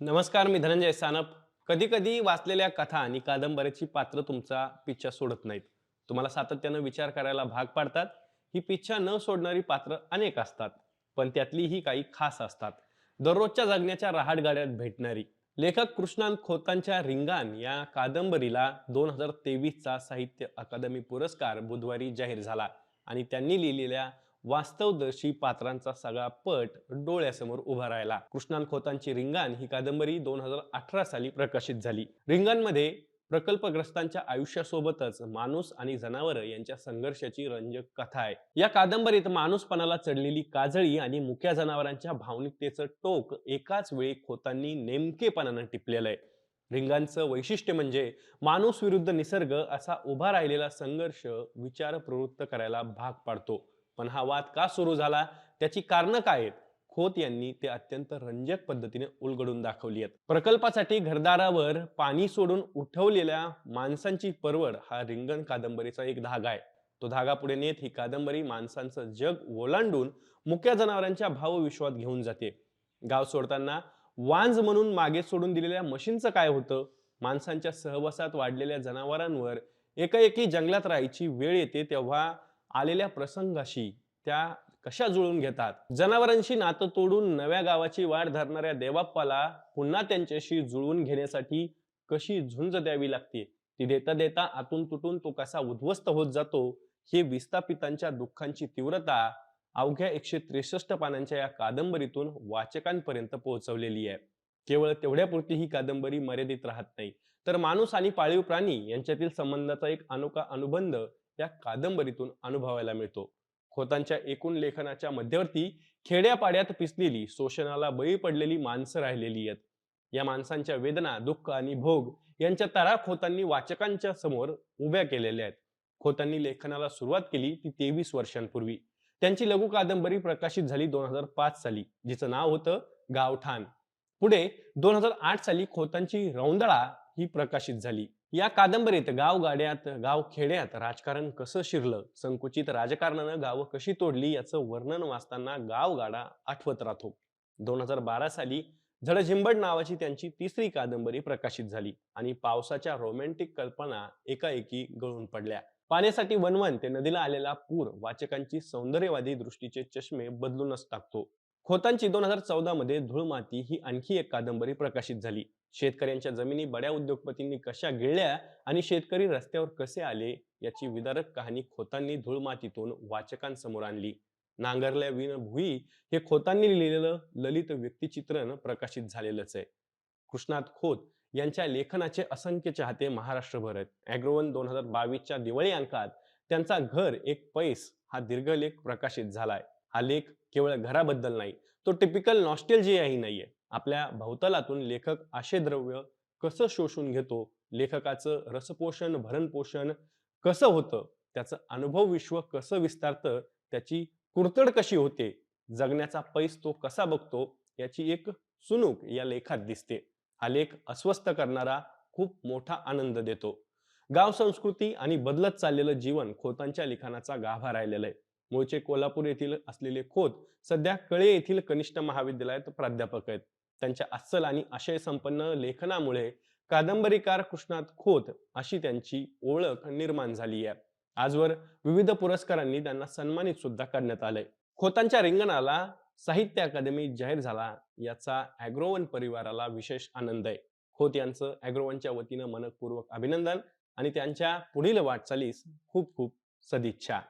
नमस्कार मी धनंजय सानप. कधी कधी वाचलेल्या कथा आणि कादंबऱ्याची पात्र तुमचा पिच्छा सोडत नाहीत. तुम्हाला सातत्यानं विचार करायला भाग पाडतात. ही पिच्छा न सोडणारी पात्र अनेक असतात पण त्यातली ही काही खास असतात. दररोजच्या जगण्याच्या रहाटगाड्यात भेटणारी लेखक कृष्णांत खोतांच्या रिंगान या कादंबरीला दोन हजार तेवीसचा साहित्य अकादमी पुरस्कार बुधवारी जाहीर झाला आणि त्यांनी लिहिलेल्या वास्तवदर्शी पात्रांचा सगळा पट डोळ्यासमोर उभा राहिला. कृष्णान खोतांची रिंगाण ही कादंबरी दोन हजार अठरा साली प्रकाशित झाली. रिंगाणमध्ये प्रकल्पग्रस्तांच्या आयुष्यासोबतच माणूस आणि जनावर यांच्या संघर्षाची रंजक कथा आहे. या कादंबरीत माणूसपणाला चढलेली काजळी आणि मुक्या जनावरांच्या भावनिकतेचं टोक एकाच वेळी खोतांनी नेमकेपणानं टिपलेलं आहे. रिंगांचं वैशिष्ट्य म्हणजे माणूस विरुद्ध निसर्ग असा उभा राहिलेला संघर्ष विचार प्रवृत्त करायला भाग पाडतो. पण हा वाद का सुरू झाला? त्याची कारणं काय आहेत? खोत यांनी ते अत्यंत रंजक पद्धतीने उलगडून दाखवली आहेत. प्रकल्पासाठी घरदारावर पाणी सोडून उठवलेल्या माणसांची परवड हा रिंगण कादंबरीचा एक धागा आहे. तो धागा पुढे नेत ही कादंबरी माणसांचं जग ओलांडून मुक्या जनावरांच्या भावविश्वात घेऊन जाते. गाव सोडताना वांज म्हणून मागे सोडून दिलेल्या मशीनचं काय होतं? माणसांच्या सहवासात वाढलेल्या जनावरांवर एकाएकी जंगलात राहायची वेळ येते तेव्हा आलेल्या प्रसंगाशी त्या कशा जुळून घेतात? जनावरांशी नातं तोडून नव्या गावाची वाढ धरणाऱ्या देवाप्पाला पुन्हा त्यांच्याशी जुळवून घेण्यासाठी कशी झुंज द्यावी लागते? ती देता देता आतून तुटून तो कसा उद्ध्वस्त होत जातो? हे विस्थापितांच्या दुःखांची तीव्रता अवघ्या एकशे त्रेसष्ट पानांच्या या कादंबरीतून वाचकांपर्यंत पोहोचवलेली आहे. केवळ तेवढ्यापुरती ही कादंबरी मर्यादित राहत नाही. तर माणूस आणि पाळीव प्राणी यांच्यातील संबंधाचा एक अनोखा अनुबंध या कादंबरीतून अनुभवायला मिळतो. खोतांच्या एकूण लेखनाच्या मध्यवर्ती खेड्यापाड्यात पिसलेली शोषणाला बळी पडलेली माणसं राहिलेली आहेत. या माणसांच्या वेदना दुःख आणि भोग यांच्या तरा खोतांनी वाचकांच्या समोर उभ्या केलेल्या आहेत. खोतांनी लेखनाला सुरुवात केली ती तेवीस वर्षांपूर्वी. त्यांची लघु कादंबरी प्रकाशित झाली दोन हजार पाच साली जिचं नाव होतं गावठाण. पुढे दोन हजार आठ साली खोतांची रौंदळा ही प्रकाशित झाली. या कादंबरीत गाव गाड्यात गाव खेड्यात राजकारण कसं शिरलं? संकुचित राजकारणानं गावं कशी तोडली? याचं वर्णन वाचताना गाव गाडा आठवत राहतो. दोन हजार बारा साली झडझिंबड नावाची त्यांची तिसरी कादंबरी प्रकाशित झाली आणि पावसाच्या रोमॅन्टिक कल्पना एकाएकी गळून पडल्या. पाण्यासाठी वनवन ते नदीला आलेला पूर वाचकांची सौंदर्यवादी दृष्टीचे चष्मे बदलूनच टाकतो. खोतांची दोन हजार चौदा मध्ये धूळमाती ही आणखी एक कादंबरी प्रकाशित झाली. शेतकऱ्यांच्या जमिनी बड्या उद्योगपतींनी कशा गिळल्या आणि शेतकरी रस्त्यावर कसे आले याची विदारक कहाणी खोतांनी धूळमातीतून वाचकांसमोर आणली. नांगरल्या विन भुई हे खोतांनी लिहिलेलं ललित व्यक्तिचित्रण प्रकाशित झालेलंच आहे. कृष्णात खोत यांच्या लेखनाचे असंख्य चाहते महाराष्ट्रभर आहेत अॅग्रोवन दोन हजार बावीसच्या दिवाळी अंकात त्यांचा घर एक पैस हा दीर्घलेख प्रकाशित झालाय. हा लेख केवळ घराबद्दल नाही तो टिपिकल नॉस्टेलजियाही नाहीये. आपल्या भोवतालातून लेखक आशेद्रव्य कसं शोषून घेतो लेखकाचं रसपोषण भरणपोषण कसं होतं त्याचं अनुभव विश्व कसं विस्तारतं त्याची कुरतड कशी होते जगण्याचा पैस तो कसा बघतो याची एक सुनूक या लेखात दिसते. हा लेख अस्वस्थ करणारा खूप मोठा आनंद देतो. गाव संस्कृती आणि बदलत चाललेलं जीवन खोतांच्या लिखाणाचा गाभा राहिलेला आहे. मूळचे कोल्हापूर येथील असलेले खोत सध्या कळे येथील कनिष्ठ महाविद्यालयात प्राध्यापक आहेत. त्यांच्या अस्सल आणि आशय संपन्न लेखनामुळे कादंबरीकार कृष्णात खोत अशी त्यांची ओळख निर्माण झाली आहे. आजवर विविध पुरस्कारांनी त्यांना सन्मानित सुद्धा करण्यात आलंय. खोतांच्या रिंगणाला साहित्य अकादमी जाहीर झाला याचा अॅग्रोवन परिवाराला विशेष आनंद आहे. खोत यांचं अॅग्रोवनच्या वतीनं मनपूर्वक अभिनंदन आणि त्यांच्या पुढील वाटचालीस खूप खूप सदिच्छा.